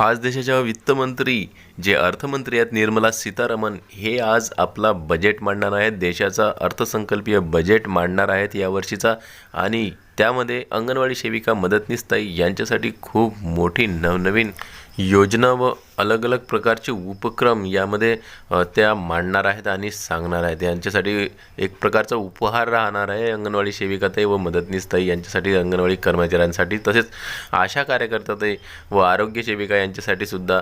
आज देशाच्या वित्तमंत्री जे अर्थमंत्री आहेत निर्मला सीतारामन हे आज आपला बजेट मांडणार आहेत. देशाचा अर्थसंकल्पीय बजेट मांडणार आहेत यावर्षीचा आणि त्यामध्ये अंगणवाडी सेविका मदतनीस ताई यांच्यासाठी खूप मोठी नवनवीन योजना व अलग अलग प्रकारचे उपक्रम यामध्ये त्या मांडणार आहेत आणि सांगणार आहेत. यांच्यासाठी एक प्रकारचा उपहार राहणार आहे अंगणवाडी सेविकाताई व मदतनीसताई. यांच्यासाठी अंगणवाडी कर्मचाऱ्यांसाठी तसेच आशा कार्यकर्ताताई व आरोग्य सेविका यांच्यासाठी सुद्धा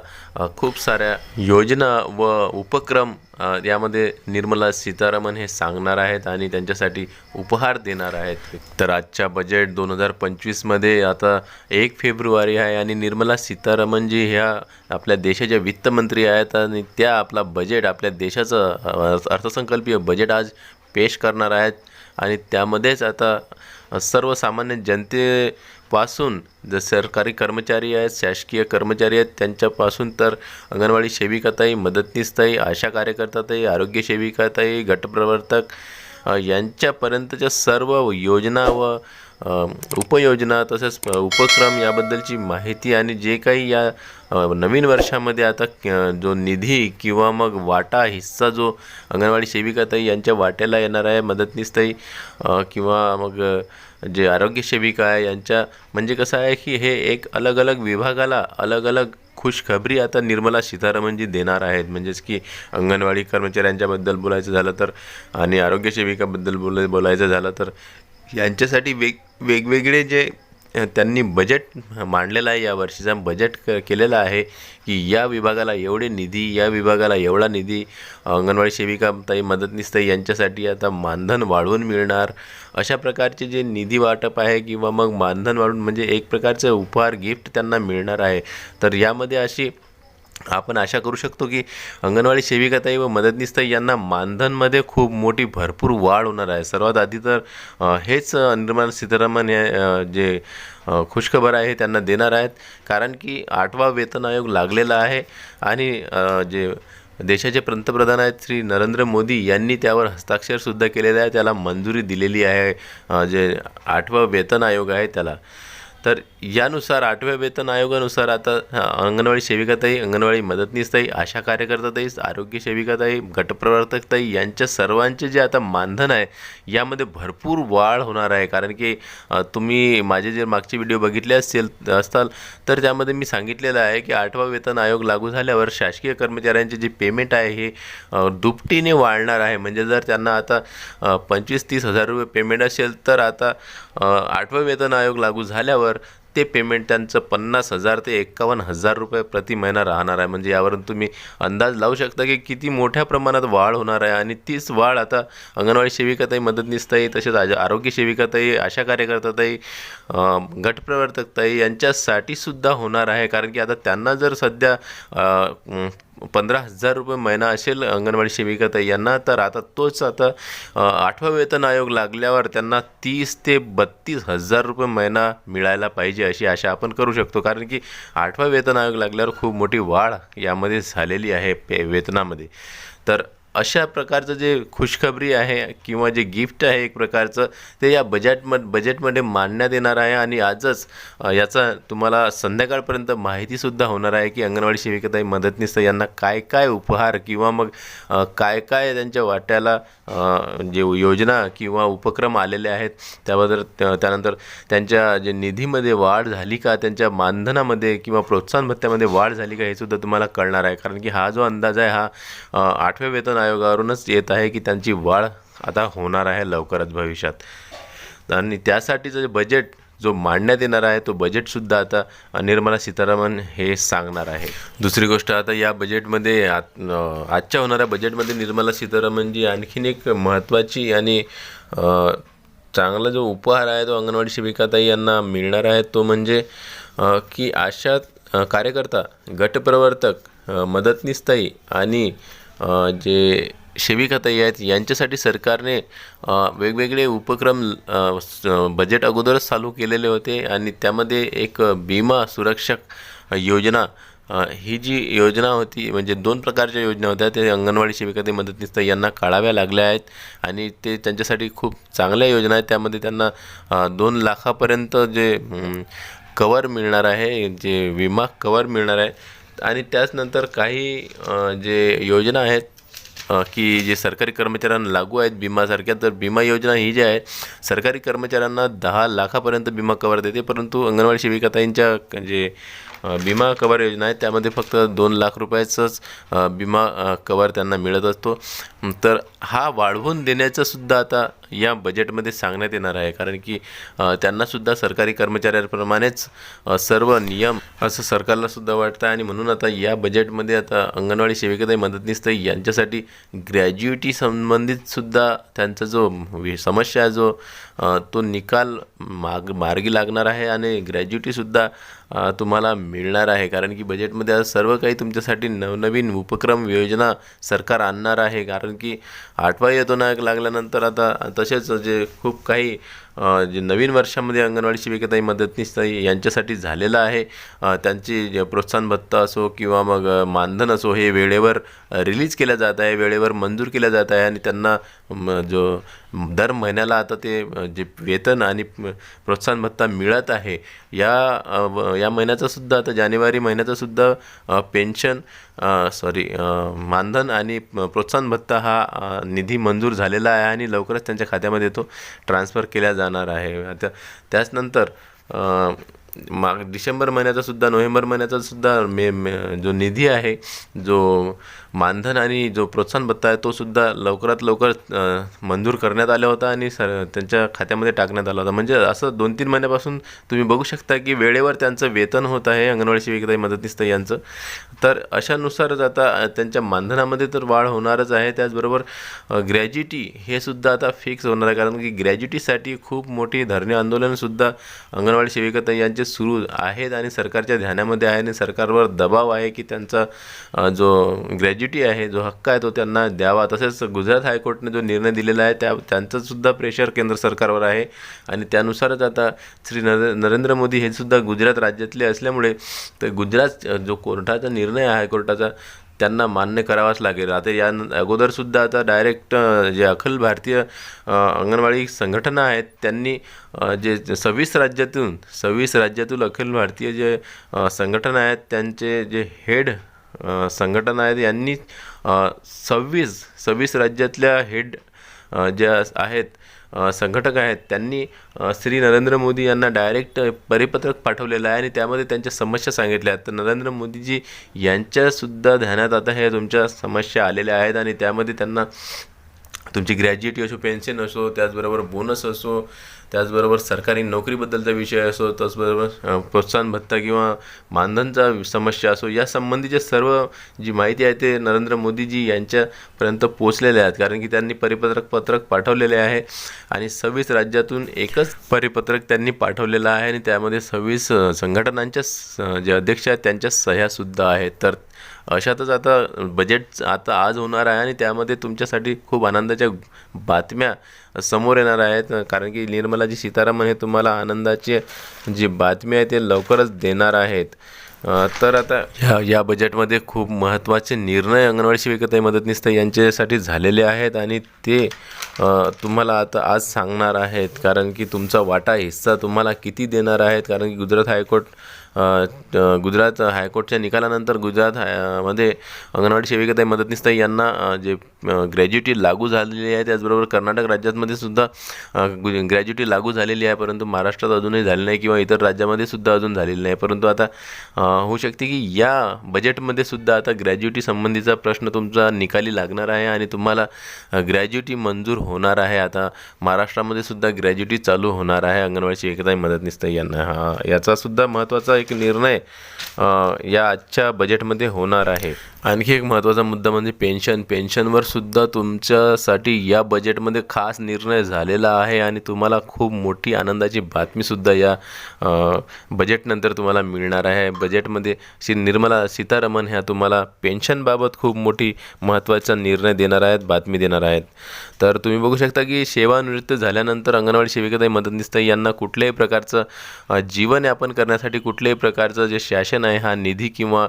खूप साऱ्या योजना व उपक्रम यामध्ये निर्मला सीतारामन हे सांगणार आहेत आणि त्यांच्यासाठी उपहार देणार आहेत. तर आजच्या बजेट दोन हजार पंचवीसमध्ये आता एक फेब्रुवारी आहे आणि निर्मला सीतारामन जी ह्या आपल्या देशाच्या वित्तमंत्री आहेत आणि त्या आपला बजेट आपल्या देशाचं अर्थसंकल्पीय बजेट आज पेश करणार आहेत. आणि त्यामध्येच आता सर्वसामान्य जनतेपासून जे सरकारी कर्मचारी आहेत शासकीय कर्मचारी आहेत त्यांच्यापासून तर अंगणवाडी सेविकाताई मदतनीसताई आशा कार्यकर्ताताई आरोग्य सेविकाताई गटप्रवर्तक यांच्यापर्यंतच्या सर्व योजना व उपयोजना तसेच उपक्रम याबद्दलची माहिती आणि जे काही या नवीन वर्षामध्ये आता जो निधी किंवा मग वाटा हिस्सा जो अंगणवाडी सेविकाताई यांच्या वाट्याला येणार आहे मदतनीसताई किंवा मग जे आरोग्य सेविका आहे यांच्या म्हणजे कसं आहे की हे एक अलग अलग विभागाला अलग अलग खुशखबरी आता निर्मला सीतारामनजी देणार आहेत. म्हणजेच की अंगणवाडी कर्मचाऱ्यांच्याबद्दल बोलायचं झालं तर आणि आरोग्य सेविकाबद्दल बोल बोलायचं झालं तर यांच्यासाठी वेग वेगवेगळे जे त्यांनी बजेट मांडलेलं आहे या वर्षीचा बजेट क केलेलं आहे की या विभागाला एवढे निधी या विभागाला एवढा निधी अंगणवाडी सेविका ताई मदतनीस ताई यांच्यासाठी आता मानधन वाढवून मिळणार. अशा प्रकारचे जे निधी वाटप आहे किंवा मग मानधन वाढून म्हणजे एक प्रकारचं उपहार गिफ्ट त्यांना मिळणार आहे. तर यामध्ये अशी आपण आशा करू शकतो की अंगणवाडी सेविकाताई व मदतनीसताई यांना मानधनमध्ये खूप मोठी भरपूर वाढ होणार आहे. सर्वात आधी तर हेच निर्माण निर्मला सीतारामन या जे खुशखबर आहे त्यांना देणार आहेत. कारण की आठवा वेतन आयोग लागलेला आहे आणि जे देशाचे पंतप्रधान आहेत श्री नरेंद्र मोदी यांनी त्यावर हस्ताक्षरसुद्धा केलेले आहे. त्याला मंजुरी दिलेली आहे जे आठवा वेतन आयोग आहे त्याला. तर यानुसार आठव्या वेतन आयोगानुसार आता अंगणवाडी सेविकाताई अंगणवाडी मदतनीसताई आशा कार्यकर्ताताई आरोग्य सेविकाताई गटप्रवर्तकताई यांच्या सर्वांचे जे आता मानधन आहे यामध्ये भरपूर वाढ होणार आहे. कारण की तुम्ही माझे जे मागचे व्हिडिओ बघितले असेल असताल तर त्यामध्ये मी सांगितलेलं आहे की आठवा वेतन आयोग लागू झाल्यावर शासकीय कर्मचाऱ्यांचे जे पेमेंट आहे हे दुपटीने वाढणार आहे. म्हणजे जर त्यांना आता पंचवीस तीस हजार रुपये पेमेंट असेल तर आता आठवा वेतन आयोग लागू झाल्यावर ते पेमेंट त्यांचं पन्नास हजार ते एकावन्न हजार रुपये प्रति महिना राहणार आहे. म्हणजे यावरून तुम्ही अंदाज लावू शकता की किती मोठ्या प्रमाणात वाढ होणार आहे. आणि तीच वाढ आता अंगणवाडी सेविकाताई मदतनीसताई तसेच आज आरोग्य सेविकाताई आशा कार्यकर्ताताई गटप्रवर्तकताई यांच्यासाठी सुद्धा होणार आहे. कारण की आता त्यांना जर सध्या पंधरा हजार रुपये महिना असेल अंगणवाडी सेविकाताई यांना. तर आता तोच आता आठवा वेतन आयोग लागल्यावर त्यांना तीस ते बत्तीस हजार रुपये महिना मिळायला पाहिजे अशी आशा आपण करू शकतो. कारण की आठवा वेतन आयोग लागल्यावर खूप मोठी वाढ यामध्ये झालेली आहे पे वेतनामध्ये. तर अशा प्रकारचं जे खुशखबरी आहे किंवा जे गिफ्ट आहे एक प्रकारचं ते या बजेटमध्ये बजेटमध्ये मांडण्यात येणार आहे आणि आजच याचा तुम्हाला संध्याकाळपर्यंत माहितीसुद्धा होणार आहे की अंगणवाडी सेविकाताई मदतनीस यांना काय काय उपहार किंवा मग काय काय त्यांच्या वाट्याला जे योजना किंवा उपक्रम आलेले आहेत त्याबद्दल त्या- त्यानंतर त्यांच्या जे निधीमध्ये वाढ झाली का त्यांच्या मानधनामध्ये किंवा प्रोत्साहन भत्त्यामध्ये वाढ झाली का हे सुद्धा तुम्हाला कळणार आहे. कारण की हा जो अंदाज आहे हा आठव्या वेतन आयोगावरूनच येत आहे की त्यांची वाढ आता होणार आहे लवकरच भविष्यात. आणि त्यासाठीचं जे बजेट जो मांडण्यात येणार आहे तो बजेटसुद्धा आता निर्मला सीतारामन हे सांगणार आहे. दुसरी गोष्ट आता या बजेटमध्ये आत आजच्या होणाऱ्या बजेटमध्ये निर्मला सीतारामनजी आणखीन एक महत्त्वाची आणि चांगला जो उपहार आहे तो अंगणवाडी शिबिकाताई यांना मिळणार आहे तो म्हणजे की अशा कार्यकर्ता गटप्रवर्तक मदतनीसताई आणि जे सेविकाताई आहेत यांच्यासाठी सरकारने वेगवेगळे उपक्रम बजेट अगोदरच चालू केलेले होते आणि त्यामध्ये एक विमा सुरक्षक योजना ही जी योजना होती म्हणजे दोन प्रकारच्या योजना होत्या. ते अंगणवाडी सेविकाताई मदतनीस यांना काढाव्या लागल्या आहेत आणि ते त्यांच्यासाठी खूप चांगल्या योजना आहेत. त्यामध्ये त्यांना दोन लाखापर्यंत जे कवर मिळणार आहे जे विमा कवर मिळणार आहे आणि त्याचनंतर काही जे योजना आहेत की जे सरकारी कर्मचाऱ्यांना लागू आहेत विमासारख्या तर विमा योजना ही जी आहे सरकारी कर्मचाऱ्यांना दहा लाखापर्यंत विमा कवर देते. परंतु अंगणवाडी सेविकाताईंच्या जे विमा कवर योजना आहे त्यामध्ये फक्त दोन लाख रुपयाचंच विमा कवर त्यांना मिळत असतो. तर हा वाढवून देण्याचं सुद्धा आता या बजेटमध्ये सांगण्यात येणार आहे. कारण की त्यांनासुद्धा सरकारी कर्मचाऱ्यांप्रमाणेच सर्व नियम असं सरकारला सुद्धा वाटतं. आणि म्हणून आता या बजेटमध्ये आता अंगणवाडी सेविकाताई मदतनीस ताई यांच्यासाठी ग्रॅज्युएटी संबंधित सुद्धा त्यांचा जो समस्या आहे जो तो निकाल माग मार्गी लागणार आहे आणि ग्रॅज्युएटीसुद्धा तुम्हाला मिळणार आहे. कारण की बजेटमध्ये आज सर्व काही तुमच्यासाठी नवनवीन उपक्रम योजना सरकार आणणार आहे. कारण की आठवा येतो ना लागल्यानंतर आता तसेच जे खूप काही जे नवीन वर्षामध्ये अंगणवाडी शिबिकाताई मदतनीस ताई यांच्यासाठी झालेलं आहे. त्यांची जे प्रोत्साहन भत्ता असो किंवा मग मानधन असो हे वेळेवर रिलीज केलं जात आहे वेळेवर मंजूर केलं जात आहे आणि त्यांना म, जो दर महिन्याला आता ते जे वेतन आणि प्रोत्साहन भत्ता मिळत आहे या या महिन्याचा सुद्धा आता जानेवारी महिन्याचा सुद्धा पेन्शन सॉरी मानधन आणि प्रोत्साहन भत्ता हा निधी मंजूर झालेला आहे आणि लवकरच त्यांच्या खात्यामध्ये तो ट्रान्स्फर केला जाणार आहे. त्या त्याचनंतर माग डिसेंबर महिन्याचा सुद्धा नोव्हेंबर महिन्याचा सुद्धा मे मे जो निधी आहे जो मानधन आणि जो प्रोत्साहन भत्ता आहे तो सुद्धा लवकरात लवकर मंजूर करण्यात आला होता आणि सर त्यांच्या खात्यामध्ये टाकण्यात आला होता. म्हणजे असं दोन तीन महिन्यापासून तुम्ही बघू शकता की वेळेवर त्यांचं वेतन होत आहे अंगणवाडी सेविकाताई मदतनीस यांचं. तर अशानुसारच आता त्यांच्या मानधनामध्ये तर वाढ होणारच आहे. त्याचबरोबर ग्रॅज्युटी हे सुद्धा आता फिक्स होणार आहे. कारण की ग्रॅज्युटीसाठी खूप मोठी धरणे आंदोलनसुद्धा अंगणवाडी सेविकाताई यांचे सुरू आहेत आणि सरकारच्या ध्यानामध्ये आहे आणि सरकारवर दबाव आहे की त्यांचा जो ग्रॅज्यु ग्रॅज्युटी आहे जो हक्क आहे तो त्यांना द्यावा. तसेच गुजरात हायकोर्टने जो निर्णय दिलेला आहे त्या त्यांचंसुद्धा प्रेशर केंद्र सरकारवर आहे. आणि त्यानुसारच आता श्री नरे नरेंद्र मोदी हे सुद्धा गुजरात राज्यातले असल्यामुळे तर गुजरात जो कोर्टाचा निर्णय आहे हायकोर्टाचा त्यांना मान्य करावाच लागेल. आता या अगोदरसुद्धा आता डायरेक्ट जे अखिल भारतीय अंगणवाडी संघटना आहेत त्यांनी जे सव्वीस राज्यातून सव्वीस राज्यातून अखिल भारतीय जे संघटना आहेत त्यांचे जे हेड संघटना आहेत यांनी सव्वीस सव्वीस राज्यातल्या हेड ज्या आहेत संघटक आहेत त्यांनी श्री नरेंद्र मोदी यांना डायरेक्ट परिपत्रक पाठवलेलं आहे आणि त्यामध्ये त्यांच्या समस्या सांगितल्या आहेत. तर नरेंद्र मोदीजी यांच्यासुद्धा ध्यानात आता हे तुमच्या समस्या आलेल्या आहेत आणि त्यामध्ये त्यांना तुमची ग्रॅज्युएटी असो पेन्शन असो त्याचबरोबर बोनस असो त्याचबरोबर सरकारी नोकरीबद्दलचा विषय असो त्याचबरोबर प्रोत्साहन भत्ता किंवा मानधनचा समस्या असो या संबंधीचे सर्व जी माहिती आहे ते नरेंद्र मोदीजी यांच्यापर्यंत पोचलेले आहेत. कारण की त्यांनी परिपत्रक पत्रक पाठवलेले आहे आणि सव्वीस राज्यातून एकच परिपत्रक त्यांनी पाठवलेलं आहे आणि त्यामध्ये सव्वीस संघटनांच्या स- जे अध्यक्ष आहेत त्यांच्या सह्यासुद्धा आहेत. तर अशातच आता बजेट आता आज होणार आहे आणि त्यामध्ये तुमच्यासाठी खूप आनंदाच्या बातम्या समोर येणार आहेत. कारण की निर्मलाजी सीतारामन हे तुम्हाला आनंदाचे जी बातमी आहे ते लवकरच देणार आहेत. तर आता ह्या या बजेटमध्ये खूप महत्त्वाचे निर्णय अंगणवाडी सेविकाताई मदतनीस यांच्यासाठी झालेले आहेत आणि ते तुम्हाला आता आज सांगणार आहेत. कारण की तुमचा वाटा हिस्सा तुम्हाला किती देणार आहेत? कारण की गुजरात हायकोर्ट गुजरात हायकोर्टच्या निकालानंतर गुजरात हाय- मध्ये अंगणवाडी सेविकाताई मदतनीसताई यांना जे ग्रॅज्युटी लागू झालेली आहे त्याचबरोबर कर्नाटक राज्यामध्ये सुद्धा ग्रॅज्युटी लागू झालेली आहे परंतु महाराष्ट्रात अजूनही झाली नाही किंवा इतर राज्यामध्ये सुद्धा अजून झालेली नाही. परंतु आता होऊ शकते की या बजेटमध्ये सुद्धा आता ग्रॅज्युटी संबंधीचा प्रश्न तुमचा निकाली लागणार आहे आणि तुम्हाला ग्रॅज्युटी मंजूर होणार आहे. आता महाराष्ट्रामध्ये सुद्धा ग्रॅज्युटी चालू होणार आहे अंगणवाडी सेविकाताई मदतनीसताई यांना. हा याचा सुद्धा महत्त्वाचा एक निर्णय या आजच्या बजेटमध्ये होणार आहे. आणखी एक महत्त्वाचा मुद्दा म्हणजे पेन्शन. पेन्शनवर सुद्धा तुमच्यासाठी या बजेटमध्ये खास निर्णय झालेला आहे आणि तुम्हाला खूप मोठी आनंदाची बातमीसुद्धा या बजेटनंतर तुम्हाला मिळणार आहे. बजेटमध्ये श्री निर्मला सीतारामन ह्या तुम्हाला पेन्शनबाबत खूप मोठी महत्त्वाचा निर्णय देणार आहेत बातमी देणार आहेत. तर तुम्ही बघू शकता की सेवानिवृत्त झाल्यानंतर अंगणवाडी सेविकाताई मदतनीस यांना कुठल्याही प्रकारचं जीवनयापन करण्यासाठी कुठल्याही प्रकारचं जे शासन आहे हा निधी किंवा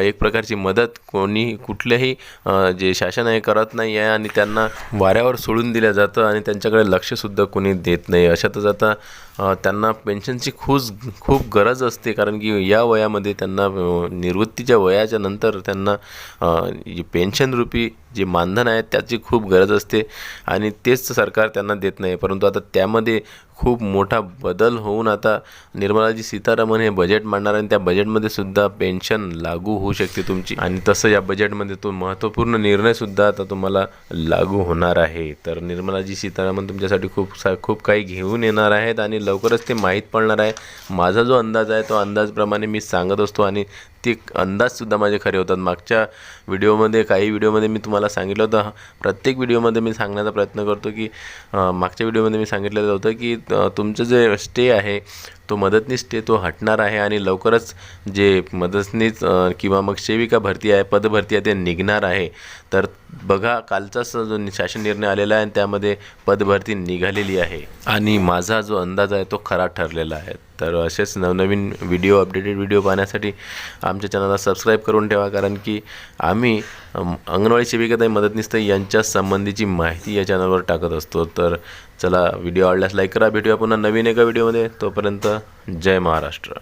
एक प्रकारची मदत कोणी कुठल्याही जे शासन आहे करत नाही आहे आणि त्यांना वाऱ्यावर सोडून दिलं जातं आणि त्यांच्याकडे लक्षसुद्धा कोणी देत नाही. अशातच आता त्यांना पेन्शनची खूस खूप गरज असते कारण की या वयामध्ये त्यांना निवृत्तीच्या वयाच्या नंतर त्यांना पेन्शनरूपी जे मानधन आहे त्याची खूप गरज असते आणि तेच सरकार त्यांना देत नाही. परंतु आता त्यामध्ये खूप मोठा बदल होऊन आता निर्मलाजी सीतारामन हे बजेट मांडणार आणि त्या बजेटमध्ये सुद्धा पेन्शन लागू होऊ शकते तुमची. आणि तसं या बजेटमध्ये तो महत्त्वपूर्ण निर्णयसुद्धा आता तुम्हाला लागू होणार आहे. तर निर्मलाजी सीतारामन तुमच्यासाठी खूप सा खूप काही घेऊन येणार आहेत आणि लवकरच ते माहीत पडणार आहे. माझा जो अंदाज आहे तो अंदाजप्रमाणे मी सांगत असतो आणि ते अंदाजसुद्धा माझे खरे होतात. मागच्या व्हिडिओमध्ये काही व्हिडिओमध्ये मी तुम्हाला सांगितलं होतं. प्रत्येक व्हिडिओमध्ये मी सांगण्याचा प्रयत्न करतो की मागच्या व्हिडिओमध्ये मी सांगितलेलं होतं की तुमचं जे स्टे आहे तो मदतनीस स्टे तो हटणार आहे आणि लवकरच जे मदतनीस किंवा मग सेविका भरती आहे पदभरती आहे ते निघणार आहे. तर बघा कालचाच जो शासन निर्णय आलेला आहे आणि त्यामध्ये पदभरती निघालेली आहे. आणि माझा जो अंदाज आहे तो खरा ठरलेला आहे. तर असेच नवनवीन व्हिडिओ अपडेटेड व्हिडिओ पाहण्यासाठी आमच्या चॅनलला सबस्क्राईब करून ठेवा. कारण की आम्ही अंगणवाडी शिबिकाताई मदतनीस यांच्या संबंधीची माहिती या चॅनलवर टाकत असतो. तर चला व्हिडिओ आवडल्यास लाईक करा. भेटूया पुन्हा नवीन एका व्हिडिओमध्ये तोपर्यंत जय महाराष्ट्र.